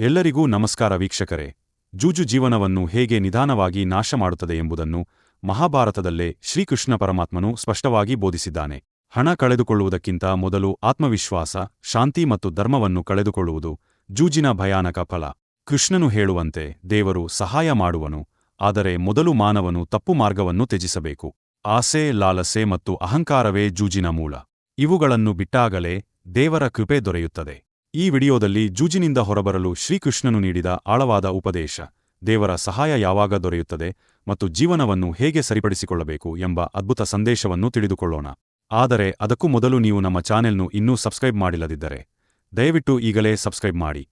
ಎಲ್ಲರಿಗೂ ನಮಸ್ಕಾರ ವೀಕ್ಷಕರೇ. ಜೂಜು ಜೀವನವನ್ನು ಹೇಗೆ ನಿಧಾನವಾಗಿ ನಾಶ ಮಾಡುತ್ತದೆ ಎಂಬುದನ್ನು ಮಹಾಭಾರತದಲ್ಲೇ ಶ್ರೀಕೃಷ್ಣ ಪರಮಾತ್ಮನು ಸ್ಪಷ್ಟವಾಗಿ ಬೋಧಿಸಿದ್ದಾನೆ. ಹಣ ಕಳೆದುಕೊಳ್ಳುವುದಕ್ಕಿಂತ ಮೊದಲು ಆತ್ಮವಿಶ್ವಾಸ, ಶಾಂತಿ ಮತ್ತು ಧರ್ಮವನ್ನು ಕಳೆದುಕೊಳ್ಳುವುದು ಜೂಜಿನ ಭಯಾನಕ ಫಲ. ಕೃಷ್ಣನು ಹೇಳುವಂತೆ ದೇವರು ಸಹಾಯ ಮಾಡುವನು, ಆದರೆ ಮೊದಲು ಮಾನವನು ತಪ್ಪು ಮಾರ್ಗವನ್ನು ತ್ಯಜಿಸಬೇಕು. ಆಸೆ, ಲಾಲಸೆ ಮತ್ತು ಅಹಂಕಾರವೇ ಜೂಜಿನ ಮೂಲ. ಇವುಗಳನ್ನು ಬಿಟ್ಟಾಗಲೇ ದೇವರ ಕೃಪೆ ದೊರೆಯುತ್ತದೆ. ಈ ವಿಡಿಯೋದಲ್ಲಿ ಜೂಜಿನಿಂದ ಹೊರಬರಲು ಶ್ರೀಕೃಷ್ಣನು ನೀಡಿದ ಆಳವಾದ ಉಪದೇಶ, ದೇವರ ಸಹಾಯ ಯಾವಾಗ ದೊರೆಯುತ್ತದೆ ಮತ್ತು ಜೀವನವನ್ನು ಹೇಗೆ ಸರಿಪಡಿಸಿಕೊಳ್ಳಬೇಕು ಎಂಬ ಅದ್ಭುತ ಸಂದೇಶವನ್ನು ತಿಳಿದುಕೊಳ್ಳೋಣ. ಆದರೆ ಅದಕ್ಕೂ ಮೊದಲು ನೀವು ನಮ್ಮ ಚಾನೆಲ್ನು ಇನ್ನೂ ಸಬ್ಸ್ಕ್ರೈಬ್ ಮಾಡಿಲ್ಲದಿದ್ದರೆ, ದಯವಿಟ್ಟು ಈಗಲೇ ಸಬ್ಸ್ಕ್ರೈಬ್ ಮಾಡಿ.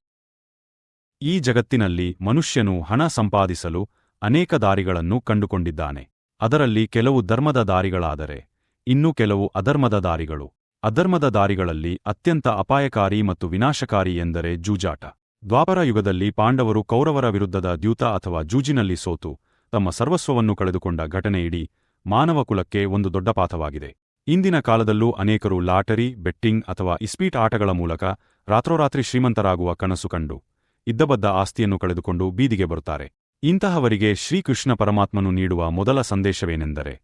ಈ ಜಗತ್ತಿನಲ್ಲಿ ಮನುಷ್ಯನು ಹಣ ಸಂಪಾದಿಸಲು ಅನೇಕ ದಾರಿಗಳನ್ನು ಕಂಡುಕೊಂಡಿದ್ದಾನೆ. ಅದರಲ್ಲಿ ಕೆಲವು ಧರ್ಮದ ದಾರಿಗಳಾದರೆ, ಇನ್ನೂ ಕೆಲವು ಅಧರ್ಮದ ದಾರಿಗಳು. ಅಧರ್ಮದ ದಾರಿಗಳಲ್ಲಿ ಅತ್ಯಂತ ಅಪಾಯಕಾರಿ ಮತ್ತು ವಿನಾಶಕಾರಿ ಎಂದರೆ ಜೂಜಾಟ. ದ್ವಾಪರ ಯುಗದಲ್ಲಿ ಪಾಂಡವರು ಕೌರವರ ವಿರುದ್ಧದ ದ್ಯೂತ ಅಥವಾ ಜೂಜಿನಲ್ಲಿ ಸೋತು, ತಮ್ಮ ಸರ್ವಸ್ವವನ್ನು ಕಳೆದುಕೊಂಡ ಘಟನೆ ಇಡೀ ಮಾನವ ಒಂದು ದೊಡ್ಡ ಪಾಠವಾಗಿದೆ ಇಂದಿನ ಕಾಲದಲ್ಲೂ ಅನೇಕರು ಲಾಟರಿ, ಬೆಟ್ಟಿಂಗ್ ಅಥವಾ ಇಸ್ಪೀಟ್ ಆಟಗಳ ಮೂಲಕ ರಾತ್ರೋರಾತ್ರಿ ಶ್ರೀಮಂತರಾಗುವ ಕನಸು ಕಂಡು, ಇದ್ದಬದ್ದ ಆಸ್ತಿಯನ್ನು ಕಳೆದುಕೊಂಡು ಬೀದಿಗೆ ಬರುತ್ತಾರೆ. ಇಂತಹವರಿಗೆ ಶ್ರೀಕೃಷ್ಣ ಪರಮಾತ್ಮನು ನೀಡುವ ಮೊದಲ ಸಂದೇಶವೇನೆಂದರೆ,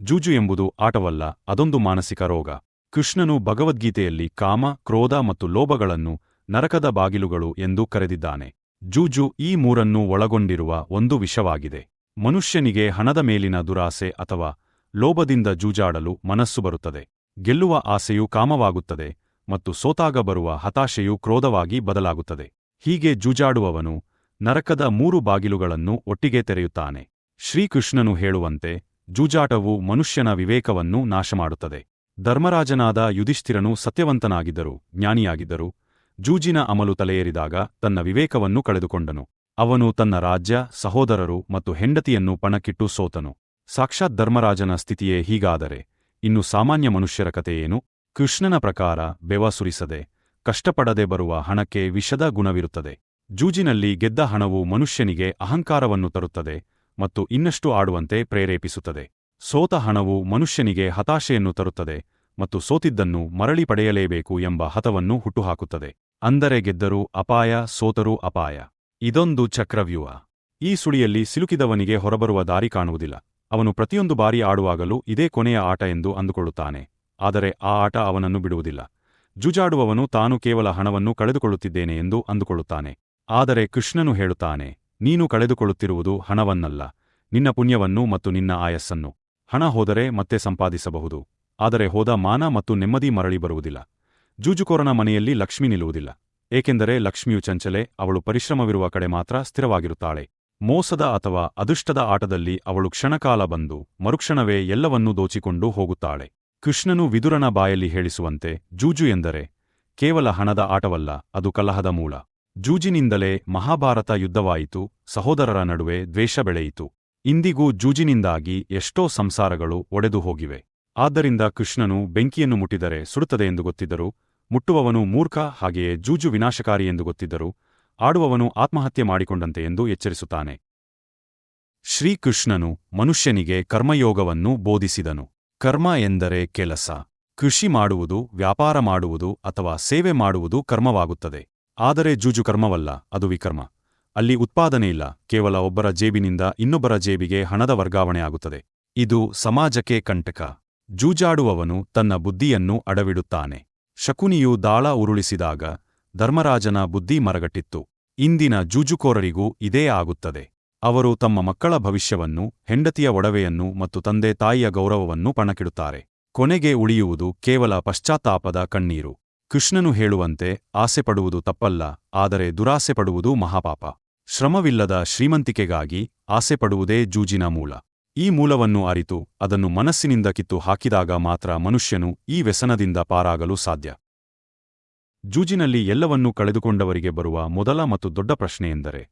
ಜೂಜು ಎಂಬುದು ಆಟವಲ್ಲ, ಅದೊಂದು ಮಾನಸಿಕ ರೋಗ. ಕೃಷ್ಣನು ಭಗವದ್ಗೀತೆಯಲ್ಲಿ ಕಾಮ, ಕ್ರೋಧ ಮತ್ತು ಲೋಭಗಳನ್ನು ನರಕದ ಬಾಗಿಲುಗಳು ಎಂದು ಕರೆದಿದ್ದಾನೆ. ಜೂಜು ಈ ಮೂರನ್ನೂ ಒಳಗೊಂಡಿರುವ ಒಂದು ವಿಷವಾಗಿದೆ. ಮನುಷ್ಯನಿಗೆ ಹಣದ ಮೇಲಿನ ದುರಾಸೆ ಅಥವಾ ಲೋಭದಿಂದ ಜೂಜಾಡಲು ಮನಸ್ಸು ಬರುತ್ತದೆ. ಗೆಲ್ಲುವ ಆಸೆಯು ಕಾಮವಾಗುತ್ತದೆ ಮತ್ತು ಸೋತಾಗ ಬರುವ ಹತಾಶೆಯು ಕ್ರೋಧವಾಗಿ ಬದಲಾಗುತ್ತದೆ. ಹೀಗೆ ಜೂಜಾಡುವವನು ನರಕದ ಮೂರು ಬಾಗಿಲುಗಳನ್ನು ಒಟ್ಟಿಗೆ ತೆರೆಯುತ್ತಾನೆ. ಶ್ರೀಕೃಷ್ಣನು ಹೇಳುವಂತೆ ಜೂಜಾಟವು ಮನುಷ್ಯನ ವಿವೇಕವನ್ನು ನಾಶಮಾಡುತ್ತದೆ. ಧರ್ಮರಾಜನಾದ ಯುಧಿಷ್ಠಿರನು ಸತ್ಯವಂತನಾಗಿದ್ದರು, ಜ್ಞಾನಿಯಾಗಿದ್ದರು. ಜೂಜಿನ ಅಮಲು ತಲೆಯೇರಿದಾಗ ತನ್ನ ವಿವೇಕವನ್ನು ಕಳೆದುಕೊಂಡನು. ಅವನು ತನ್ನ ರಾಜ್ಯ, ಸಹೋದರರು ಮತ್ತು ಹೆಂಡತಿಯನ್ನು ಪಣಕ್ಕಿಟ್ಟು ಸೋತನು. ಸಾಕ್ಷಾತ್ ಧರ್ಮರಾಜನ ಸ್ಥಿತಿಯೇ ಹೀಗಾದರೆ, ಇನ್ನು ಸಾಮಾನ್ಯ ಮನುಷ್ಯರ ಕಥೆಯೇನು ಕೃಷ್ಣನ ಪ್ರಕಾರ ಬೆವ ಸುರಿಸದೆ, ಕಷ್ಟಪಡದೆ ಬರುವ ಹಣಕ್ಕೆ ವಿಷದ ಗುಣವಿರುತ್ತದೆ. ಜೂಜಿನಲ್ಲಿ ಗೆದ್ದ ಹಣವು ಮನುಷ್ಯನಿಗೆ ಅಹಂಕಾರವನ್ನು ತರುತ್ತದೆ ಮತ್ತು ಇನ್ನಷ್ಟು ಆಡುವಂತೆ ಪ್ರೇರೇಪಿಸುತ್ತದೆ. ಸೋತ ಹಣವು ಮನುಷ್ಯನಿಗೆ ಹತಾಶೆಯನ್ನು ತರುತ್ತದೆ ಮತ್ತು ಸೋತಿದ್ದನ್ನು ಮರಳಿ ಪಡೆಯಲೇಬೇಕು ಎಂಬ ಹತವನ್ನು ಹುಟ್ಟುಹಾಕುತ್ತದೆ. ಅಂದರೆ ಗೆದ್ದರೂ ಅಪಾಯ, ಸೋತರೂ ಅಪಾಯ. ಇದೊಂದು ಚಕ್ರವ್ಯೂಹ. ಈ ಸುಳಿಯಲ್ಲಿ ಸಿಲುಕಿದವನಿಗೆ ಹೊರಬರುವ ದಾರಿ ಕಾಣುವುದಿಲ್ಲ. ಅವನು ಪ್ರತಿಯೊಂದು ಬಾರಿ ಆಡುವಾಗಲೂ ಇದೇ ಕೊನೆಯ ಆಟ ಎಂದು ಅಂದುಕೊಳ್ಳುತ್ತಾನೆ. ಆದರೆ ಆ ಆಟ ಅವನನ್ನು ಬಿಡುವುದಿಲ್ಲ. ಜುಜಾಡುವವನು ತಾನು ಕೇವಲ ಹಣವನ್ನು ಕಳೆದುಕೊಳ್ಳುತ್ತಿದ್ದೇನೆ ಎಂದು ಅಂದುಕೊಳ್ಳುತ್ತಾನೆ. ಆದರೆ ಕೃಷ್ಣನು ಹೇಳುತ್ತಾನೆ, ನೀನು ಕಳೆದುಕೊಳ್ಳುತ್ತಿರುವುದು ಹಣವನ್ನಲ್ಲ. ನಿನ್ನ ಪುಣ್ಯವನ್ನು ಮತ್ತು ನಿನ್ನ ಆಯಸ್ಸನ್ನು. ಹಣ ಹೋದರೆ ಮತ್ತೆ ಸಂಪಾದಿಸಬಹುದು. ಆದರೆ ಹೋದ ಮಾನ ಮತ್ತು ನೆಮ್ಮದಿ ಮರಳಿ ಬರುವುದಿಲ್ಲ. ಜೂಜುಕೋರನ ಮನೆಯಲ್ಲಿ ಲಕ್ಷ್ಮಿ ನಿಲ್ಲುವುದಿಲ್ಲ. ಏಕೆಂದರೆ ಲಕ್ಷ್ಮಿಯು ಚಂಚಲೆ, ಅವಳು ಪರಿಶ್ರಮವಿರುವ ಕಡೆ ಮಾತ್ರ ಸ್ಥಿರವಾಗಿರುತ್ತಾಳೆ. ಮೋಸದ ಅಥವಾ ಅದೃಷ್ಟದ ಆಟದಲ್ಲಿ ಅವಳು ಕ್ಷಣಕಾಲ ಬಂದು, ಮರುಕ್ಷಣವೇ ಎಲ್ಲವನ್ನೂ ದೋಚಿಕೊಂಡು ಹೋಗುತ್ತಾಳೆ. ಕೃಷ್ಣನು ವಿದುರನ ಬಾಯಲ್ಲಿ ಹೇಳಿಸುವಂತೆ, ಜೂಜು ಎಂದರೆ, ಕೇವಲ ಹಣದ ಆಟವಲ್ಲ, ಅದು ಕಲಹದ ಮೂಲ. ಜೂಜಿನಿಂದಲೇ ಮಹಾಭಾರತ ಯುದ್ಧವಾಯಿತು, ಸಹೋದರರ ನಡುವೆ ದ್ವೇಷ ಬೆಳೆಯಿತು. ಇಂದಿಗೂ ಜೂಜಿನಿಂದಾಗಿ ಎಷ್ಟೋ ಸಂಸಾರಗಳು ಒಡೆದು ಹೋಗಿವೆ ಆದ್ದರಿಂದ ಕೃಷ್ಣನು ಬೆಂಕಿಯನ್ನು ಮುಟ್ಟಿದರೆ ಸುಡುತ್ತದೆ ಎಂದು ಗೊತ್ತಿದ್ದರು. ಮುಟ್ಟುವವನು ಮೂರ್ಖ, ಹಾಗೆಯೇ ಜೂಜು ವಿನಾಶಕಾರಿ ಎಂದು ಗೊತ್ತಿದ್ದರು. ಆಡುವವನು ಆತ್ಮಹತ್ಯೆ ಮಾಡಿಕೊಂಡಂತೆ ಎಂದು ಎಚ್ಚರಿಸುತ್ತಾನೆ. ಶ್ರೀಕೃಷ್ಣನು ಮನುಷ್ಯನಿಗೆ ಕರ್ಮಯೋಗವನ್ನು ಬೋಧಿಸಿದನು. ಕರ್ಮ ಎಂದರೆ ಕೆಲಸ. ಕೃಷಿ ಮಾಡುವುದು, ವ್ಯಾಪಾರ ಮಾಡುವುದು ಅಥವಾ ಸೇವೆ ಮಾಡುವುದು ಕರ್ಮವಾಗುತ್ತದೆ. ಆದರೆ ಜೂಜು ಕರ್ಮವಲ್ಲ, ಅದು ವಿಕರ್ಮ. ಅಲ್ಲಿ ಉತ್ಪಾದನೆಯಿಲ್ಲ ಕೇವಲ ಒಬ್ಬರ ಜೇಬಿನಿಂದ ಇನ್ನೊಬ್ಬರ ಜೇಬಿಗೆ ಹಣದ ವರ್ಗಾವಣೆ ಆಗುತ್ತದೆ. ಇದು ಸಮಾಜಕ್ಕೆ ಕಂಟಕ. ಜೂಜಾಡುವವನು ತನ್ನ ಬುದ್ಧಿಯನ್ನು ಅಡವಿಡುತ್ತಾನೆ. ಶಕುನಿಯು ದಾಳ ಉರುಳಿಸಿದಾಗ ಧರ್ಮರಾಜನ ಬುದ್ಧಿ ಮರಗಟ್ಟಿತ್ತು. ಇಂದಿನ ಜೂಜುಕೋರರಿಗೂ ಇದೇ ಆಗುತ್ತದೆ. ಅವರು ತಮ್ಮ ಮಕ್ಕಳ ಭವಿಷ್ಯವನ್ನು, ಹೆಂಡತಿಯ ಒಡವೆಯನ್ನು ಮತ್ತು ತಂದೆ ತಾಯಿಯ ಗೌರವವನ್ನು ಪಣಕಿಡುತ್ತಾರೆ ಕೊನೆಗೆ ಉಳಿಯುವುದು ಕೇವಲ ಪಶ್ಚಾತ್ತಾಪದ ಕಣ್ಣೀರು. ಕೃಷ್ಣನು ಹೇಳುವಂತೆ ಆಸೆಪಡುವುದು ತಪ್ಪಲ್ಲ, ಆದರೆ ದುರಾಸೆ ಪಡುವುದು ಮಹಾಪಾಪ. ಶ್ರಮವಿಲ್ಲದ ಶ್ರೀಮಂತಿಕೆಗಾಗಿ ಆಸೆಪಡುವುದೇ ಜೂಜಿನ ಮೂಲ. ಈ ಮೂಲವನ್ನು ಅರಿತು ಅದನ್ನು ಮನಸ್ಸಿನಿಂದ ಕಿತ್ತು ಹಾಕಿದಾಗ ಮಾತ್ರ ಮನುಷ್ಯನು ಈ ವ್ಯಸನದಿಂದ ಪಾರಾಗಲು ಸಾಧ್ಯ. ಜೂಜಿನಲ್ಲಿ ಎಲ್ಲವನ್ನೂ ಕಳೆದುಕೊಂಡವರಿಗೆ ಬರುವ ಮೊದಲ ಮತ್ತು ದೊಡ್ಡ ಪ್ರಶ್ನೆಯೆಂದರೆ,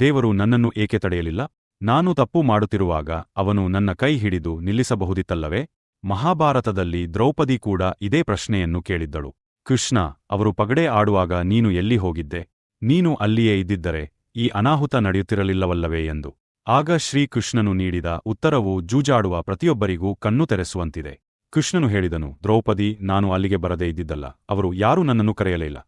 ದೇವರು ನನ್ನನ್ನು ಏಕೆ ತಡೆಯಲಿಲ್ಲ? ನಾನು ತಪ್ಪು ಮಾಡುತ್ತಿರುವಾಗ ಅವನು ನನ್ನ ಕೈ ಹಿಡಿದು ನಿಲ್ಲಿಸಬಹುದಿತ್ತಲ್ಲವೇ? ಮಹಾಭಾರತದಲ್ಲಿ ದ್ರೌಪದಿ ಕೂಡ ಇದೇ ಪ್ರಶ್ನೆಯನ್ನು ಕೇಳಿದ್ದಳು. ಕೃಷ್ಣ, ಅವರು ಪಗಡೆ ಆಡುವಾಗ ನೀನು ಎಲ್ಲಿ ಹೋಗಿದ್ದೆ? ನೀನು ಅಲ್ಲಿಯೇ ಇದ್ದಿದ್ದರೆ ಈ ಅನಾಹುತ ನಡೆಯುತ್ತಿರಲಿಲ್ಲವಲ್ಲವೇ ಎಂದು. ಆಗ ಶ್ರೀಕೃಷ್ಣನು ನೀಡಿದ ಉತ್ತರವು ಜೂಜಾಡುವ ಪ್ರತಿಯೊಬ್ಬರಿಗೂ ಕಣ್ಣು ತೆರೆಸುವಂತಿದೆ. ಕೃಷ್ಣನು ಹೇಳಿದನು, ದ್ರೌಪದಿ, ನಾನು ಅಲ್ಲಿಗೆ ಬರದೇ ಇದ್ದಿದ್ದಲ್ಲ. ಅವರು ಯಾರೂ ನನ್ನನ್ನು ಕರೆಯಲಿಲ್ಲ.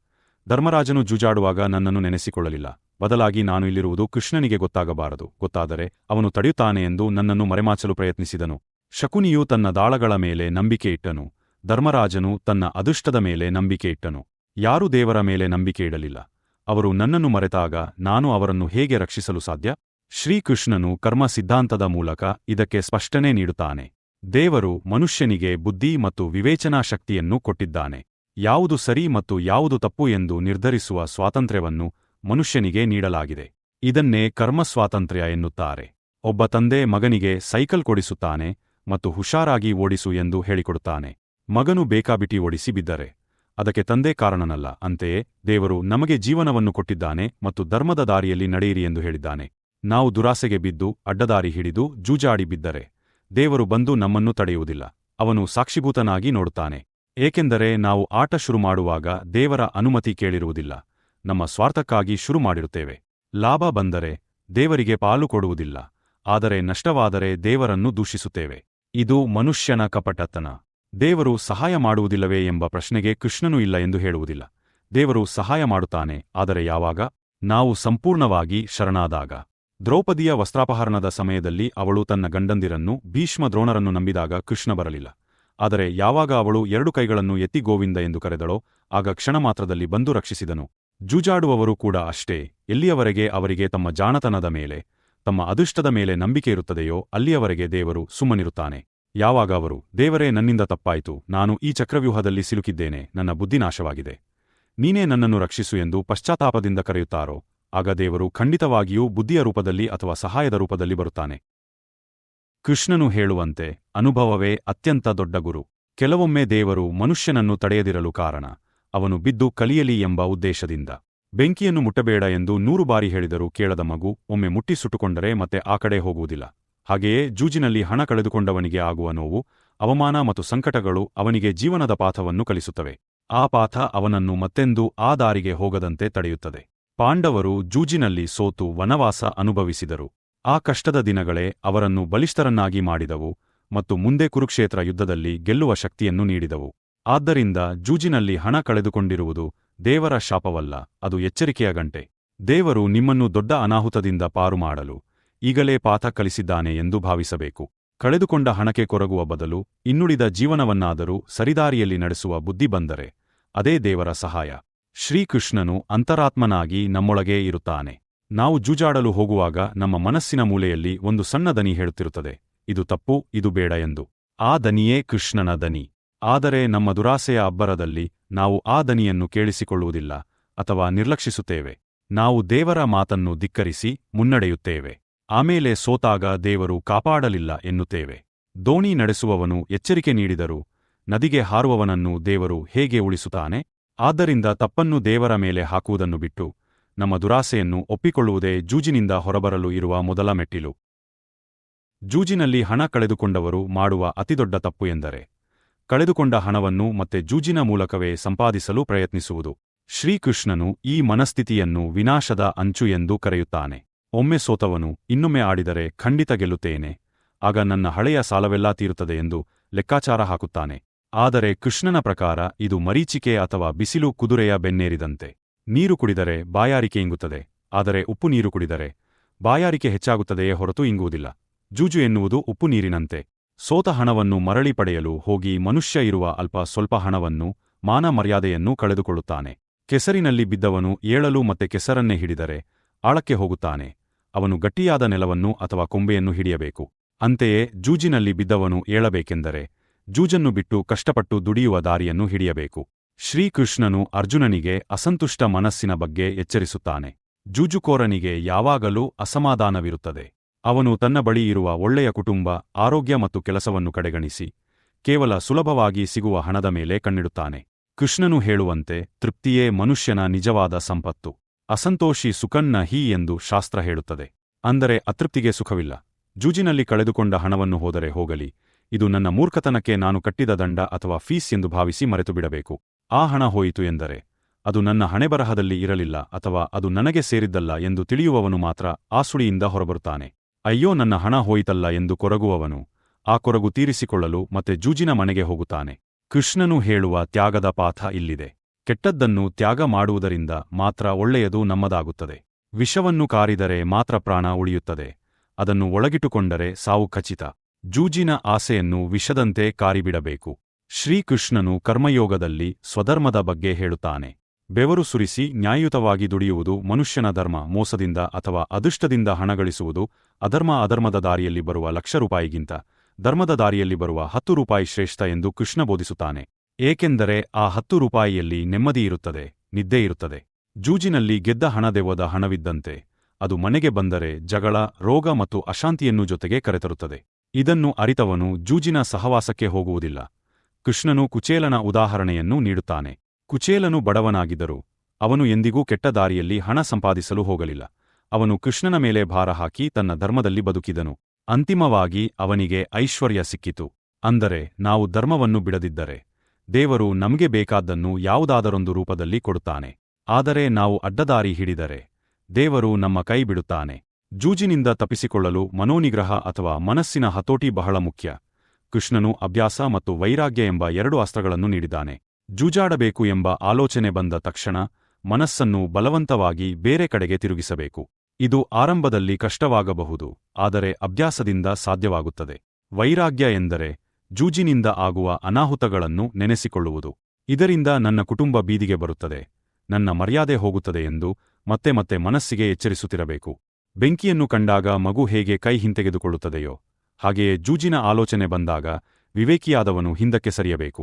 ಧರ್ಮರಾಜನು ಜೂಜಾಡುವಾಗ ನನ್ನನ್ನು ನೆನೆಸಿಕೊಳ್ಳಲಿಲ್ಲ. ಬದಲಾಗಿ ನಾನು ಇಲ್ಲಿರುವುದು ಕೃಷ್ಣನಿಗೆ ಗೊತ್ತಾಗಬಾರದು. ಗೊತ್ತಾದರೆ ಅವನು ತಡೆಯುತ್ತಾನೆ ಎಂದು ನನ್ನನ್ನು ಮರೆಮಾಚಲು ಪ್ರಯತ್ನಿಸಿದನು. ಶಕುನಿಯು ತನ್ನ ದಾಳಗಳ ಮೇಲೆ ನಂಬಿಕೆ ಇಟ್ಟನು. ಧರ್ಮರಾಜನು ತನ್ನ ಅದೃಷ್ಟದ ಮೇಲೆ ನಂಬಿಕೆ ಇಟ್ಟನು. ಯಾರೂ ದೇವರ ಮೇಲೆ ನಂಬಿಕೆ ಇಡಲಿಲ್ಲ. ಅವರು ನನ್ನನ್ನು ಮರೆತಾಗ ನಾನು ಅವರನ್ನು ಹೇಗೆ ರಕ್ಷಿಸಲು ಸಾಧ್ಯ? ಶ್ರೀಕೃಷ್ಣನು ಕರ್ಮ ಸಿದ್ಧಾಂತದ ಮೂಲಕ ಇದಕ್ಕೆ ಸ್ಪಷ್ಟನೆ ನೀಡುತ್ತಾನೆ. ದೇವರು ಮನುಷ್ಯನಿಗೆ ಬುದ್ಧಿ ಮತ್ತು ವಿವೇಚನಾ ಶಕ್ತಿಯನ್ನು ಕೊಟ್ಟಿದ್ದಾನೆ. ಯಾವುದು ಸರಿ ಮತ್ತು ಯಾವುದು ತಪ್ಪು ಎಂದು ನಿರ್ಧರಿಸುವ ಸ್ವಾತಂತ್ರ್ಯವನ್ನು ಮನುಷ್ಯನಿಗೆ ನೀಡಲಾಗಿದೆ. ಇದನ್ನೇ ಕರ್ಮಸ್ವಾತಂತ್ರ್ಯ ಎನ್ನುತ್ತಾರೆ. ಒಬ್ಬ ತಂದೆ ಮಗನಿಗೆ ಸೈಕಲ್ ಕೊಡಿಸುತ್ತಾನೆ ಮತ್ತು ಹುಷಾರಾಗಿ ಓಡಿಸು ಎಂದು ಹೇಳಿಕೊಡುತ್ತಾನೆ. ಮಗನು ಬೇಕಾಬಿಟಿ ಓಡಿಸಿ ಬಿದ್ದರೆ, ಅದಕ್ಕೆ ತಂದೆ ಕಾರಣನಲ್ಲ, ಅಂತೆಯೇ ದೇವರು ನಮಗೆ ಜೀವನವನ್ನು ಕೊಟ್ಟಿದ್ದಾನೆ ಮತ್ತು ಧರ್ಮದ ದಾರಿಯಲ್ಲಿ ನಡೆಯಿರಿ ಎಂದು ಹೇಳಿದ್ದಾನೆ. ನಾವು ದುರಾಸೆಗೆ ಬಿದ್ದು, ಅಡ್ಡದಾರಿ ಹಿಡಿದು, ಜೂಜಾಡಿ ಬಿದ್ದರೆ ದೇವರು ಬಂದು ನಮ್ಮನ್ನು ತಡೆಯುವುದಿಲ್ಲ. ಅವನು ಸಾಕ್ಷಿಭೂತನಾಗಿ ನೋಡುತ್ತಾನೆ. ಏಕೆಂದರೆ ನಾವು ಆಟ ಶುರು ಮಾಡುವಾಗ ದೇವರ ಅನುಮತಿ ಕೇಳಿರುವುದಿಲ್ಲ. ನಮ್ಮ ಸ್ವಾರ್ಥಕ್ಕಾಗಿ ಶುರು ಮಾಡಿರುತ್ತೇವೆ. ಲಾಭ ಬಂದರೆ ದೇವರಿಗೆ ಪಾಲು ಕೊಡುವುದಿಲ್ಲ. ಆದರೆ ನಷ್ಟವಾದರೆ ದೇವರನ್ನು ದೂಷಿಸುತ್ತೇವೆ. ಇದು ಮನುಷ್ಯನ ಕಪಟತನ. ದೇವರು ಸಹಾಯ ಮಾಡುವುದಿಲ್ಲವೇ ಎಂಬ ಪ್ರಶ್ನೆಗೆ ಕೃಷ್ಣನೂ ಇಲ್ಲ ಎಂದು ಹೇಳುವುದಿಲ್ಲ. ದೇವರು ಸಹಾಯ ಮಾಡುತ್ತಾನೆ, ಆದರೆ ಯಾವಾಗ? ನಾವು ಸಂಪೂರ್ಣವಾಗಿ ಶರಣಾದಾಗ. ದ್ರೌಪದಿಯ ವಸ್ತ್ರಾಪಹರಣದ ಸಮಯದಲ್ಲಿ ಅವಳು ತನ್ನ ಗಂಡಂದಿರನ್ನು ಭೀಷ್ಮ ದ್ರೋಣರನ್ನು ನಂಬಿದಾಗ ಕೃಷ್ಣ ಬರಲಿಲ್ಲ. ಆದರೆ ಯಾವಾಗ ಅವಳು ಎರಡು ಕೈಗಳನ್ನು ಎತ್ತಿ ಗೋವಿಂದ ಎಂದು ಕರೆದಳೋ, ಆಗ ಕ್ಷಣ ಮಾತ್ರದಲ್ಲಿ ಬಂದು ರಕ್ಷಿಸಿದನು. ಜೂಜಾಡುವವರು ಕೂಡ ಅಷ್ಟೇ, ಎಲ್ಲಿಯವರೆಗೆ ಅವರಿಗೆ ತಮ್ಮ ಜಾಣತನದ ಮೇಲೆ, ತಮ್ಮ ಅದೃಷ್ಟದ ಮೇಲೆ ನಂಬಿಕೆ ಇರುತ್ತದೆಯೋ, ಅಲ್ಲಿಯವರೆಗೆ ದೇವರು ಸುಮ್ಮನಿರುತ್ತಾನೆ. ಯಾವಾಗ ಅವರು, ದೇವರೇ ನನ್ನಿಂದ ತಪ್ಪಾಯಿತು, ನಾನು ಈ ಚಕ್ರವ್ಯೂಹದಲ್ಲಿ ಸಿಲುಕಿದ್ದೇನೆ, ನನ್ನ ಬುದ್ಧಿ ನಾಶವಾಗಿದೆ. ನೀನೇ ನನ್ನನ್ನು ರಕ್ಷಿಸು ಎಂದು ಪಶ್ಚಾತ್ತಾಪದಿಂದ ಕರೆಯುತ್ತಾರೋ? ಆಗ ದೇವರು ಖಂಡಿತವಾಗಿಯೂ ಬುದ್ಧಿಯ ರೂಪದಲ್ಲಿ ಅಥವಾ ಸಹಾಯದ ರೂಪದಲ್ಲಿ ಬರುತ್ತಾನೆ. ಕೃಷ್ಣನು ಹೇಳುವಂತೆ, ಅನುಭವವೇ ಅತ್ಯಂತ ದೊಡ್ಡ ಗುರು. ಕೆಲವೊಮ್ಮೆ ದೇವರು ಮನುಷ್ಯನನ್ನು ತಡೆಯದಿರಲು ಕಾರಣ, ಅವನು ಬಿದ್ದು ಕಲಿಯಲಿ ಎಂಬ ಉದ್ದೇಶದಿಂದ. ಬೆಂಕಿಯನ್ನು ಮುಟ್ಟಬೇಡ ಎಂದು ನೂರು ಬಾರಿ ಹೇಳಿದರೂ ಕೇಳದ ಮಗು, ಒಮ್ಮೆ ಮುಟ್ಟಿ ಸುಟ್ಟುಕೊಂಡರೆ ಮತ್ತೆ ಆ ಕಡೆ ಹೋಗುವುದಿಲ್ಲ. ಹಾಗೆಯೇ ಜೂಜಿನಲ್ಲಿ ಹಣ ಕಳೆದುಕೊಂಡವನಿಗೆ ಆಗುವ ನೋವು, ಅವಮಾನ ಮತ್ತು ಸಂಕಟಗಳು ಅವನಿಗೆ ಜೀವನದ ಪಾಠವನ್ನು ಕಲಿಸುತ್ತವೆ. ಆ ಪಾಠ ಅವನನ್ನು ಮತ್ತೆಂದೂ ಆ ದಾರಿಗೆ ಹೋಗದಂತೆ ತಡೆಯುತ್ತದೆ. ಪಾಂಡವರು ಜೂಜಿನಲ್ಲಿ ಸೋತು ವನವಾಸ ಅನುಭವಿಸಿದರು. ಆ ಕಷ್ಟದ ದಿನಗಳೇ ಅವರನ್ನು ಬಲಿಷ್ಠರನ್ನಾಗಿ ಮಾಡಿದವು ಮತ್ತು ಮುಂದೆ ಕುರುಕ್ಷೇತ್ರ ಯುದ್ಧದಲ್ಲಿ ಗೆಲ್ಲುವ ಶಕ್ತಿಯನ್ನು ನೀಡಿದವು. ಆದ್ದರಿಂದ ಜೂಜಿನಲ್ಲಿ ಹಣ ಕಳೆದುಕೊಂಡಿರುವುದು ದೇವರ ಶಾಪವಲ್ಲ, ಅದು ಎಚ್ಚರಿಕೆಯ ಗಂಟೆ. ದೇವರು ನಿಮ್ಮನ್ನು ದೊಡ್ಡ ಅನಾಹುತದಿಂದ ಪಾರು ಮಾಡಲು ಈಗಲೇ ಪಾಠ ಕಲಿಸಿದ್ದಾನೆ ಎಂದು ಭಾವಿಸಬೇಕು. ಕಳೆದುಕೊಂಡ ಹಣಕ್ಕೆ ಕೊರಗುವ ಬದಲು ಇನ್ನುಳಿದ ಜೀವನವನ್ನಾದರೂ ಸರಿದಾರಿಯಲ್ಲಿ ನಡೆಸುವ ಬುದ್ಧಿ ಬಂದರೆ ಅದೇ ದೇವರ ಸಹಾಯ. ಶ್ರೀಕೃಷ್ಣನು ಅಂತರಾತ್ಮನಾಗಿ ನಮ್ಮೊಳಗೇ ಇರುತ್ತಾನೆ. ನಾವು ಜೂಜಾಡಲು ಹೋಗುವಾಗ ನಮ್ಮ ಮನಸ್ಸಿನ ಮೂಲೆಯಲ್ಲಿ ಒಂದು ಸಣ್ಣ ದನಿ ಹೇಳುತ್ತಿರುತ್ತದೆ. ಇದು ತಪ್ಪು, ಇದು ಬೇಡ ಎಂದು. ಆ ದನಿಯೇ ಕೃಷ್ಣನ ದನಿ. ಆದರೆ ನಮ್ಮ ದುರಾಸೆಯ ಅಬ್ಬರದಲ್ಲಿ ನಾವು ಆ ದನಿಯನ್ನು ಕೇಳಿಸಿಕೊಳ್ಳುವುದಿಲ್ಲ ಅಥವಾ ನಿರ್ಲಕ್ಷಿಸುತ್ತೇವೆ. ನಾವು ದೇವರ ಮಾತನ್ನು ಧಿಕ್ಕರಿಸಿ ಮುನ್ನಡೆಯುತ್ತೇವೆ. ಆಮೇಲೆ ಸೋತಾಗ ದೇವರು ಕಾಪಾಡಲಿಲ್ಲ ಎನ್ನುತ್ತೇವೆ. ದೋಣಿ ನಡೆಸುವವನು ಎಚ್ಚರಿಕೆ ನೀಡಿದರು, ನದಿಗೆ ಹಾರುವವನನ್ನು ದೇವರು ಹೇಗೆ ಉಳಿಸುತ್ತಾನೆ? ಆದ್ದರಿಂದ ತಪ್ಪನ್ನು ದೇವರ ಮೇಲೆ ಹಾಕುವುದನ್ನು ಬಿಟ್ಟು ನಮ್ಮ ದುರಾಸೆಯನ್ನು ಒಪ್ಪಿಕೊಳ್ಳುವುದೇ ಜೂಜಿನಿಂದ ಹೊರಬರಲು ಇರುವ ಮೊದಲ ಮೆಟ್ಟಿಲು. ಜೂಜಿನಲ್ಲಿ ಹಣ ಕಳೆದುಕೊಂಡವರು ಮಾಡುವ ಅತಿದೊಡ್ಡ ತಪ್ಪು ಎಂದರೆ, ಕಳೆದುಕೊಂಡ ಹಣವನ್ನು ಮತ್ತೆ ಜೂಜಿನ ಮೂಲಕವೇ ಸಂಪಾದಿಸಲು ಪ್ರಯತ್ನಿಸುವುದು. ಶ್ರೀಕೃಷ್ಣನು ಈ ಮನಸ್ಥಿತಿಯನ್ನು ವಿನಾಶದ ಅಂಚು ಎಂದು ಕರೆಯುತ್ತಾನೆ. ಒಮ್ಮೆ ಸೋತವನು, ಇನ್ನೊಮ್ಮೆ ಆಡಿದರೆ ಖಂಡಿತ ಗೆಲ್ಲುತ್ತೇನೆ, ಆಗ ನನ್ನ ಹಳೆಯ ಸಾಲವೆಲ್ಲಾ ತೀರುತ್ತದೆ ಎಂದು ಲೆಕ್ಕಾಚಾರ ಹಾಕುತ್ತಾನೆ. ಆದರೆ ಕೃಷ್ಣನ ಪ್ರಕಾರ ಇದು ಮರೀಚಿಕೆ ಅಥವಾ ಬಿಸಿಲು ಕುದುರೆಯ ಬೆನ್ನೇರಿದಂತೆ. ನೀರು ಕುಡಿದರೆ ಬಾಯಾರಿಕೆ ಇಂಗುತ್ತದೆ, ಆದರೆ ಉಪ್ಪು ನೀರು ಕುಡಿದರೆ ಬಾಯಾರಿಕೆ ಹೆಚ್ಚಾಗುತ್ತದೆಯೇ ಹೊರತು ಇಂಗುವುದಿಲ್ಲ. ಜೂಜು ಎನ್ನುವುದು ಉಪ್ಪು ನೀರಿನಂತೆ. ಸೋತ ಹಣವನ್ನು ಮರಳಿ ಪಡೆಯಲು ಹೋಗಿ ಮನುಷ್ಯ ಇರುವ ಅಲ್ಪ ಸ್ವಲ್ಪ ಹಣವನ್ನು, ಮಾನ ಮರ್ಯಾದೆಯನ್ನೂ ಕಳೆದುಕೊಳ್ಳುತ್ತಾನೆ. ಕೆಸರಿನಲ್ಲಿ ಬಿದ್ದವನು ಏಳಲು ಮತ್ತೆ ಕೆಸರನ್ನೇ ಹಿಡಿದರೆ ಆಳಕ್ಕೆ ಹೋಗುತ್ತಾನೆ. ಅವನು ಗಟ್ಟಿಯಾದ ನೆಲವನ್ನು ಅಥವಾ ಕೊಂಬೆಯನ್ನು ಹಿಡಿಯಬೇಕು. ಅಂತೆಯೇ ಜೂಜಿನಲ್ಲಿ ಬಿದ್ದವನು ಏಳಬೇಕೆಂದರೆ ಜೂಜನ್ನು ಬಿಟ್ಟು ಕಷ್ಟಪಟ್ಟು ದುಡಿಯುವ ದಾರಿಯನ್ನು ಹಿಡಿಯಬೇಕು. ಶ್ರೀಕೃಷ್ಣನು ಅರ್ಜುನನಿಗೆ ಅಸಂತುಷ್ಟ ಮನಸ್ಸಿನ ಬಗ್ಗೆ ಎಚ್ಚರಿಸುತ್ತಾನೆ. ಜೂಜುಕೋರನಿಗೆ ಯಾವಾಗಲೂ ಅಸಮಾಧಾನವಿರುತ್ತದೆ. ಅವನು ತನ್ನ ಬಳಿ ಇರುವ ಒಳ್ಳೆಯ ಕುಟುಂಬ, ಆರೋಗ್ಯ ಮತ್ತು ಕೆಲಸವನ್ನು ಕಡೆಗಣಿಸಿ, ಕೇವಲ ಸುಲಭವಾಗಿ ಸಿಗುವ ಹಣದ ಮೇಲೆ ಕಣ್ಣಿಡುತ್ತಾನೆ. ಕೃಷ್ಣನು ಹೇಳುವಂತೆ, ತೃಪ್ತಿಯೇ ಮನುಷ್ಯನ ನಿಜವಾದ ಸಂಪತ್ತು. ಅಸಂತೋಷಿ ಸುಖನ್ನ ಹೀ ಎಂದು ಶಾಸ್ತ್ರ ಹೇಳುತ್ತದೆ. ಅಂದರೆ ಅತೃಪ್ತಿಗೆ ಸುಖವಿಲ್ಲ. ಜೂಜಿನಲ್ಲಿ ಕಳೆದುಕೊಂಡ ಹಣವನ್ನು ಹೋದರೆ ಹೋಗಲಿ ಇದು ನನ್ನ ಮೂರ್ಖತನಕ್ಕೆ ನಾನು ಕಟ್ಟಿದ ದಂಡ ಅಥವಾ ಫೀಸ್ ಎಂದು ಭಾವಿಸಿ ಮರೆತು ಬಿಡಬೇಕು ಆ ಹಣ ಹೋಯಿತು ಎಂದರೆ, ಅದು ನನ್ನ ಹಣೆಬರಹದಲ್ಲಿ ಇರಲಿಲ್ಲ ಅಥವಾ ಅದು ನನಗೆ ಸೇರಿದ್ದಲ್ಲ ಎಂದು ತಿಳಿಯುವವನು ಮಾತ್ರ ಆ ಸುಳಿಯಿಂದ ಹೊರಬರುತ್ತಾನೆ. ಅಯ್ಯೋ, ನನ್ನ ಹಣ ಹೋಯಿತಲ್ಲ ಎಂದು ಕೊರಗುವವನು ಆ ಕೊರಗು ತೀರಿಸಿಕೊಳ್ಳಲು ಮತ್ತೆ ಜೂಜಿನ ಮನೆಗೆ ಹೋಗುತ್ತಾನೆ. ಕೃಷ್ಣನು ಹೇಳುವ ತ್ಯಾಗದ ಪಾಠ ಇಲ್ಲಿದೆ. ಕೆಟ್ಟದ್ದನ್ನು ತ್ಯಾಗ ಮಾಡುವುದರಿಂದ ಮಾತ್ರ ಒಳ್ಳೆಯದು ನಮ್ಮದಾಗುತ್ತದೆ. ವಿಷವನ್ನು ಕಾರಿದರೆ ಮಾತ್ರ ಪ್ರಾಣ ಉಳಿಯುತ್ತದೆ. ಅದನ್ನು ಒಳಗಿಟ್ಟುಕೊಂಡರೆ ಸಾವು ಖಚಿತ. ಜೂಜಿನ ಆಸೆಯನ್ನು ವಿಷದಂತೆ ಕಾರಿಬಿಡಬೇಕು. ಶ್ರೀಕೃಷ್ಣನು ಕರ್ಮಯೋಗದಲ್ಲಿ ಸ್ವಧರ್ಮದ ಬಗ್ಗೆ ಹೇಳುತ್ತಾನೆ. ಬೆವರು ಸುರಿಸಿ ನ್ಯಾಯಯುತವಾಗಿ ದುಡಿಯುವುದು ಮನುಷ್ಯನ ಧರ್ಮ, ಮೋಸದಿಂದ ಅಥವಾ ಅದೃಷ್ಟದಿಂದ ಹಣಗಳಿಸುವುದು ಅಧರ್ಮ, ಅಧರ್ಮದ ದಾರಿಯಲ್ಲಿ ಬರುವ ಲಕ್ಷ ರೂಪಾಯಿಗಿಂತ, ಧರ್ಮದ ದಾರಿಯಲ್ಲಿ ಬರುವ ಹತ್ತು ರೂಪಾಯಿ ಶ್ರೇಷ್ಠ ಎಂದು ಕೃಷ್ಣ ಬೋಧಿಸುತ್ತಾನೆ. ಏಕೆಂದರೆ ಆ ಹತ್ತು ರೂಪಾಯಿಯಲ್ಲಿ ನೆಮ್ಮದಿಯಿರುತ್ತದೆ ನಿದ್ದೆ ಇರುತ್ತದೆ. ಜೂಜಿನಲ್ಲಿ ಗೆದ್ದ ಹಣದೆವದ ಹಣವಿದ್ದಂತೆ, ಅದು ಮನೆಗೆ ಬಂದರೆ ಜಗಳ, ರೋಗ ಮತ್ತು ಅಶಾಂತಿಯನ್ನು ಜೊತೆಗೆ ಕರೆತರುತ್ತದೆ. ಇದನ್ನು ಅರಿತವನು ಜೂಜಿನ ಸಹವಾಸಕ್ಕೆ ಹೋಗುವುದಿಲ್ಲ. ಕೃಷ್ಣನು ಕುಚೇಲನ ಉದಾಹರಣೆಯನ್ನು ನೀಡುತ್ತಾನೆ. ಕುಚೇಲನು ಬಡವನಾಗಿದ್ದರು ಅವನು ಎಂದಿಗೂ ಕೆಟ್ಟ ದಾರಿಯಲ್ಲಿ ಹಣ ಸಂಪಾದಿಸಲು ಹೋಗಲಿಲ್ಲ. ಅವನು ಕೃಷ್ಣನ ಮೇಲೆ ಭಾರ ಹಾಕಿ ತನ್ನ ಧರ್ಮದಲ್ಲಿ ಬದುಕಿದನು. ಅಂತಿಮವಾಗಿ ಅವನಿಗೆ ಐಶ್ವರ್ಯ ಸಿಕ್ಕಿತು. ಅಂದರೆ ನಾವು ಧರ್ಮವನ್ನು ಬಿಡದಿದ್ದರೆ ದೇವರು ನಮಗೆ ಬೇಕಾದ್ದನ್ನು ಯಾವುದಾದರೊಂದು ರೂಪದಲ್ಲಿ ಕೊಡುತ್ತಾನೆ. ಆದರೆ ನಾವು ಅಡ್ಡದಾರಿ ಹಿಡಿದರೆ ದೇವರು ನಮ್ಮ ಕೈ ಬಿಡುತ್ತಾನೆ. ಜೂಜಿನಿಂದ ತಪ್ಪಿಸಿಕೊಳ್ಳಲು ಮನೋನಿಗ್ರಹ ಅಥವಾ ಮನಸ್ಸಿನ ಹತೋಟಿ ಬಹಳ ಮುಖ್ಯ. ಕೃಷ್ಣನು ಅಭ್ಯಾಸ ಮತ್ತು ವೈರಾಗ್ಯ ಎಂಬ ಎರಡು ಅಸ್ತ್ರಗಳನ್ನು ನೀಡಿದ್ದಾನೆ. ಜೂಜಾಡಬೇಕು ಎಂಬ ಆಲೋಚನೆ ಬಂದ ತಕ್ಷಣ ಮನಸ್ಸನ್ನು ಬಲವಂತವಾಗಿ ಬೇರೆ ಕಡೆಗೆ ತಿರುಗಿಸಬೇಕು. ಇದು ಆರಂಭದಲ್ಲಿ ಕಷ್ಟವಾಗಬಹುದು, ಆದರೆ ಅಭ್ಯಾಸದಿಂದ ಸಾಧ್ಯವಾಗುತ್ತದೆ. ವೈರಾಗ್ಯ ಎಂದರೆ ಜೂಜಿನಿಂದ ಆಗುವ ಅನಾಹುತಗಳನ್ನು ನೆನೆಸಿಕೊಳ್ಳುವುದು. ಇದರಿಂದ ನನ್ನ ಕುಟುಂಬ ಬೀದಿಗೆ ಬರುತ್ತದೆ, ನನ್ನ ಮರ್ಯಾದೆ ಹೋಗುತ್ತದೆ ಎಂದು ಮತ್ತೆ ಮತ್ತೆ ಮನಸ್ಸಿಗೆ ಎಚ್ಚರಿಸುತ್ತಿರಬೇಕು. ಬೆಂಕಿಯನ್ನು ಕಂಡಾಗ ಮಗು ಹೇಗೆ ಕೈ ಹಿಂತೆಗೆದುಕೊಳ್ಳುತ್ತದೆಯೋ, ಹಾಗೆಯೇ ಜೂಜಿನ ಆಲೋಚನೆ ಬಂದಾಗ ವಿವೇಕಿಯಾದವನು ಹಿಂದಕ್ಕೆ ಸರಿಯಬೇಕು.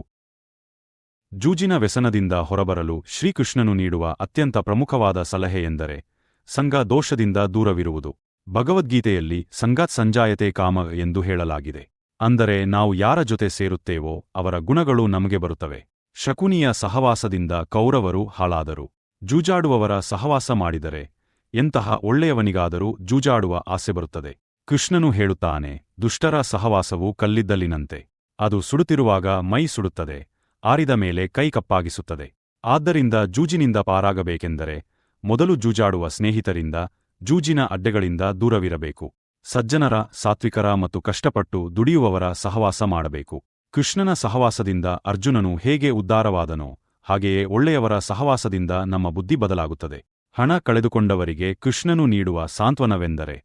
ಜೂಜಿನ ವ್ಯಸನದಿಂದ ಹೊರಬರಲು ಶ್ರೀಕೃಷ್ಣನು ನೀಡುವ ಅತ್ಯಂತ ಪ್ರಮುಖವಾದ ಸಲಹೆ ಎಂದರೆ ಸಂಘ ದೋಷದಿಂದ ದೂರವಿರುವುದು. ಭಗವದ್ಗೀತೆಯಲ್ಲಿ ಸಂಗಾತ್ ಸಂಜಾಯತೆ ಕಾಮ ಎಂದು ಹೇಳಲಾಗಿದೆ. ಅಂದರೆ ನಾವು ಯಾರ ಜೊತೆ ಸೇರುತ್ತೇವೋ ಅವರ ಗುಣಗಳು ನಮಗೆ ಬರುತ್ತವೆ. ಶಕುನಿಯ ಸಹವಾಸದಿಂದ ಕೌರವರು ಹಾಳಾದರು. ಜೂಜಾಡುವವರ ಸಹವಾಸ ಮಾಡಿದರೆ ಎಂತಹ ಒಳ್ಳೆಯವನಿಗಾದರೂ ಜೂಜಾಡುವ ಆಸೆ ಬರುತ್ತದೆ. ಕೃಷ್ಣನು ಹೇಳುತ್ತಾನೆ, ದುಷ್ಟರ ಸಹವಾಸವು ಕಲ್ಲಿದ್ದಲಿನಂತೆ ಅದು ಸುಡುತ್ತಿರುವಾಗ ಮೈ ಸುಡುತ್ತದೆ, ಆರಿದ ಮೇಲೆ ಕೈ ಕಪ್ಪಾಗಿಸುತ್ತದೆ. ಆದ್ದರಿಂದ ಜೂಜಿನಿಂದ ಪಾರಾಗಬೇಕೆಂದರೆ ಮೊದಲು ಜೂಜಾಡುವ ಸ್ನೇಹಿತರಿಂದ ಜೂಜಿನ ಅಡ್ಡೆಗಳಿಂದ ದೂರವಿರಬೇಕು. ಸಜ್ಜನರ, ಸಾತ್ವಿಕರ ಮತ್ತು ಕಷ್ಟಪಟ್ಟು ದುಡಿಯುವವರ ಸಹವಾಸ ಮಾಡಬೇಕು. ಕೃಷ್ಣನ ಸಹವಾಸದಿಂದ ಅರ್ಜುನನು ಹೇಗೆ ಉದ್ಧಾರವಾದನೋ ಹಾಗೆಯೇ ಒಳ್ಳೆಯವರ ಸಹವಾಸದಿಂದ ನಮ್ಮ ಬುದ್ಧಿ ಬದಲಾಗುತ್ತದೆ. ಹಣ ಕಳೆದುಕೊಂಡವರಿಗೆ ಕೃಷ್ಣನು ನೀಡುವ ಸಾಂತ್ವನವೆಂದರೆ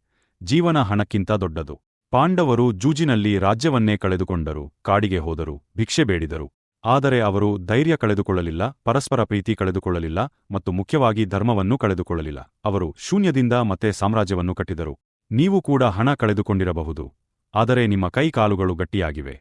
ಜೀವನ ಹಣಕ್ಕಿಂತ ದೊಡ್ಡದು. ಪಾಂಡವರು ಜೂಜಿನಲ್ಲಿ ರಾಜ್ಯವನ್ನೇ ಕಳೆದುಕೊಂಡರು, ಕಾಡಿಗೆ ಹೋದರು, ಭಿಕ್ಷೆ ಬೇಡಿದರು. ಆದರೆ ಅವರು ಧೈರ್ಯ ಕಳೆದುಕೊಳ್ಳಲಿಲ್ಲ, ಪರಸ್ಪರ ಪ್ರೀತಿ ಕಳೆದುಕೊಳ್ಳಲಿಲ್ಲ ಮತ್ತು ಮುಖ್ಯವಾಗಿ ಧರ್ಮವನ್ನು ಕಳೆದುಕೊಳ್ಳಲಿಲ್ಲ. ಅವರು ಶೂನ್ಯದಿಂದ ಮತ್ತೆ ಸಾಮ್ರಾಜ್ಯವನ್ನು ಕಟ್ಟಿದರು. ನೀವು ಕೂಡ ಹಣ ಕಳೆದುಕೊಂಡಿರಬಹುದು. ಆದರೆ ನಿಮ್ಮ ಕೈ ಕಾಲುಗಳು ಗಟ್ಟಿಯಾಗಿವೆ.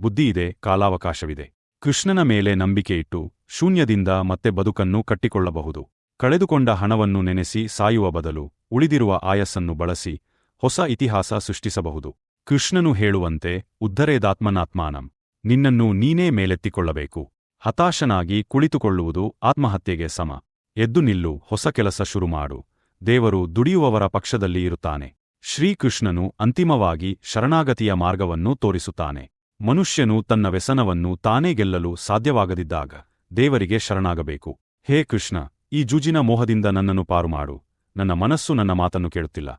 ಬುದ್ಧಿಯಿದೆ, ಕಾಲಾವಕಾಶವಿದೆ. ಕೃಷ್ಣನ ಮೇಲೆ ನಂಬಿಕೆಯಿಟ್ಟು ಶೂನ್ಯದಿಂದ ಮತ್ತೆ ಬದುಕನ್ನು ಕಟ್ಟಿಕೊಳ್ಳಬಹುದು. ಕಳೆದುಕೊಂಡ ಹಣವನ್ನು ನೆನೆಸಿ ಸಾಯುವ ಬದಲು ಉಳಿದಿರುವ ಆಯಸ್ಸನ್ನು ಬಳಸಿ ಹೊಸ ಇತಿಹಾಸ ಸೃಷ್ಟಿಸಬಹುದು. ಕೃಷ್ಣನು ಹೇಳುವಂತೆ, ಉದ್ಧರೇದಾತ್ಮನಾತ್ಮಾನಂ. ನಿನ್ನನ್ನು ನೀನೇ ಮೇಲೆತ್ತಿಕೊಳ್ಳಬೇಕು. ಹತಾಶನಾಗಿ ಕುಳಿತುಕೊಳ್ಳುವುದು ಆತ್ಮಹತ್ಯೆಗೆ ಸಮ. ಎದ್ದು ನಿಲ್ಲು, ಹೊಸ ಕೆಲಸ ಶುರುಮಾಡು. ದೇವರು ದುಡಿಯುವವರ ಪಕ್ಷದಲ್ಲಿ ಇರುತ್ತಾನೆ. ಶ್ರೀಕೃಷ್ಣನು ಅಂತಿಮವಾಗಿ ಶರಣಾಗತಿಯ ಮಾರ್ಗವನ್ನು ತೋರಿಸುತ್ತಾನೆ. ಮನುಷ್ಯನು ತನ್ನ ವ್ಯಸನವನ್ನು ತಾನೇ ಗೆಲ್ಲಲು ಸಾಧ್ಯವಾಗದಿದ್ದಾಗ ದೇವರಿಗೆ ಶರಣಾಗಬೇಕು. ಹೇ ಕೃಷ್ಣ ಈ ಜೂಜಿನ ಮೋಹದಿಂದ ನನ್ನನ್ನು ಪಾರು ಮಾಡು. ನನ್ನ ಮನಸ್ಸು ನನ್ನ ಮಾತನ್ನು ಕೇಳುತ್ತಿಲ್ಲ.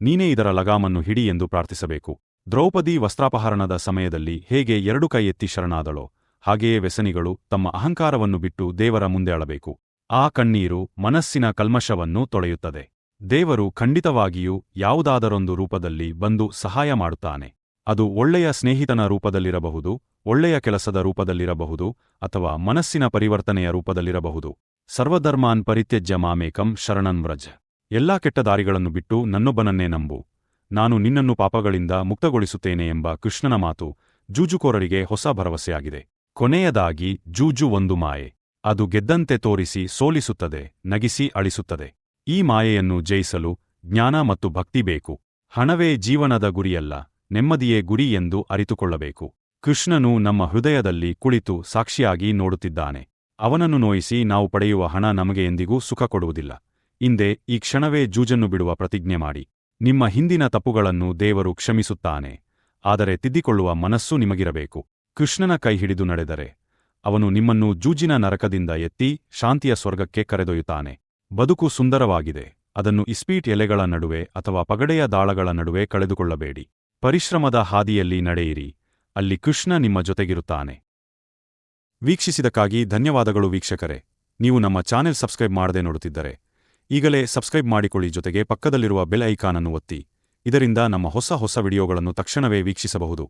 ನೀನೇ ಇದರ ಲಗಾಮನ್ನು ಹಿಡಿ ಎಂದು ಪ್ರಾರ್ಥಿಸಬೇಕು. ದ್ರೌಪದಿ ವಸ್ತ್ರಾಪಹರಣದ ಸಮಯದಲ್ಲಿ ಹೇಗೆ ಎರಡು ಕೈ ಎತ್ತಿ ಶರಣಾದಳೋ, ಹಾಗೆಯೇ ವ್ಯಸನಿಗಳು ತಮ್ಮ ಅಹಂಕಾರವನ್ನು ಬಿಟ್ಟು ದೇವರ ಮುಂದೆ ಅಳಬೇಕು. ಆ ಕಣ್ಣೀರು ಮನಸ್ಸಿನ ಕಲ್ಮಶವನ್ನು ತೊಳೆಯುತ್ತದೆ. ದೇವರು ಖಂಡಿತವಾಗಿಯೂ ಯಾವುದಾದರೊಂದು ರೂಪದಲ್ಲಿ ಬಂದು ಸಹಾಯ ಮಾಡುತ್ತಾನೆ. ಅದು ಒಳ್ಳೆಯ ಸ್ನೇಹಿತನ ರೂಪದಲ್ಲಿರಬಹುದು, ಒಳ್ಳೆಯ ಕೆಲಸದ ರೂಪದಲ್ಲಿರಬಹುದು ಅಥವಾ ಮನಸ್ಸಿನ ಪರಿವರ್ತನೆಯ ರೂಪದಲ್ಲಿರಬಹುದು. ಸರ್ವಧರ್ಮಾನ್ ಪರಿತ್ಯಜ್ಯ ಮಾಮೇಕಂ ಶರಣನ್ ವ್ರಜ್. ಎಲ್ಲಾ ಕೆಟ್ಟ ದಾರಿಗಳನ್ನು ಬಿಟ್ಟು ನನ್ನೊಬ್ಬನನ್ನೇ ನಂಬು. ನಾನು ನಿನ್ನನ್ನು ಪಾಪಗಳಿಂದ ಮುಕ್ತಗೊಳಿಸುತ್ತೇನೆ ಎಂಬ ಕೃಷ್ಣನ ಮಾತು ಜೂಜುಕೋರರಿಗೆ ಹೊಸ ಭರವಸೆಯಾಗಿದೆ. ಕೊನೆಯದಾಗಿ, ಜೂಜು ಒಂದು ಮಾಯೆ. ಅದು ಗೆದ್ದಂತೆ ತೋರಿಸಿ ಸೋಲಿಸುತ್ತದೆ, ನಗಿಸಿ ಅಳಿಸುತ್ತದೆ. ಈ ಮಾಯೆಯನ್ನು ಜಯಿಸಲು ಜ್ಞಾನ ಮತ್ತು ಭಕ್ತಿ ಬೇಕು. ಹಣವೇ ಜೀವನದ ಗುರಿಯಲ್ಲ, ನೆಮ್ಮದಿಯೇ ಗುರಿ ಎಂದು ಅರಿತುಕೊಳ್ಳಬೇಕು. ಕೃಷ್ಣನು ನಮ್ಮ ಹೃದಯದಲ್ಲಿ ಕುಳಿತು ಸಾಕ್ಷಿಯಾಗಿ ನೋಡುತ್ತಿದ್ದಾನೆ. ಅವನನ್ನು ನೋಯಿಸಿ ನಾವು ಪಡೆಯುವ ಹಣ ನಮಗೆ ಎಂದಿಗೂ ಸುಖ ಕೊಡುವುದಿಲ್ಲ. ಹಿಂದೆ ಈ ಕ್ಷಣವೇ ಜೂಜನ್ನು ಬಿಡುವ ಪ್ರತಿಜ್ಞೆ ಮಾಡಿ. ನಿಮ್ಮ ಹಿಂದಿನ ತಪ್ಪುಗಳನ್ನು ದೇವರು ಕ್ಷಮಿಸುತ್ತಾನೆ. ಆದರೆ ತಿದ್ದಿಕೊಳ್ಳುವ ಮನಸ್ಸು ನಿಮಗಿರಬೇಕು. ಕೃಷ್ಣನ ಕೈ ಹಿಡಿದು ನಡೆದರೆ. ಅವನು ನಿಮ್ಮನ್ನು ಜೂಜಿನ ನರಕದಿಂದ ಎತ್ತಿ ಶಾಂತಿಯ ಸ್ವರ್ಗಕ್ಕೆ ಕರೆದೊಯ್ಯುತ್ತಾನೆ. ಬದುಕು ಸುಂದರವಾಗಿದೆ. ಅದನ್ನು ಇಸ್ಪೀಟ್ ಎಲೆಗಳ ನಡುವೆ ಅಥವಾ ಪಗಡೆಯ ದಾಳಗಳ ನಡುವೆ ಕಳೆದುಕೊಳ್ಳಬೇಡಿ. ಪರಿಶ್ರಮದ ಹಾದಿಯಲ್ಲಿ ನಡೆಯಿರಿ. ಅಲ್ಲಿ ಕೃಷ್ಣ ನಿಮ್ಮ ಜೊತೆಗಿರುತ್ತಾನೆ. ವೀಕ್ಷಿಸಿದಕ್ಕಾಗಿ ಧನ್ಯವಾದಗಳು ವೀಕ್ಷಕರೇ. ನೀವು ನಮ್ಮ ಚಾನೆಲ್ ಸಬ್ಸ್ಕ್ರೈಬ್ ಮಾಡದೆ ನೋಡುತ್ತಿದ್ದರೆ, ಈಗಲೇ ಸಬ್ಸ್ಕ್ರೈಬ್ ಮಾಡಿಕೊಳ್ಳಿ ಜೊತೆಗೆ ಪಕ್ಕದಲ್ಲಿರುವ ಬೆಲ್ ಐಕಾನ್ ಅನ್ನು ಒತ್ತಿ. ಇದರಿಂದ ನಮ್ಮ ಹೊಸ ಹೊಸ ವಿಡಿಯೋಗಳನ್ನು ತಕ್ಷಣವೇ ವೀಕ್ಷಿಸಬಹುದು.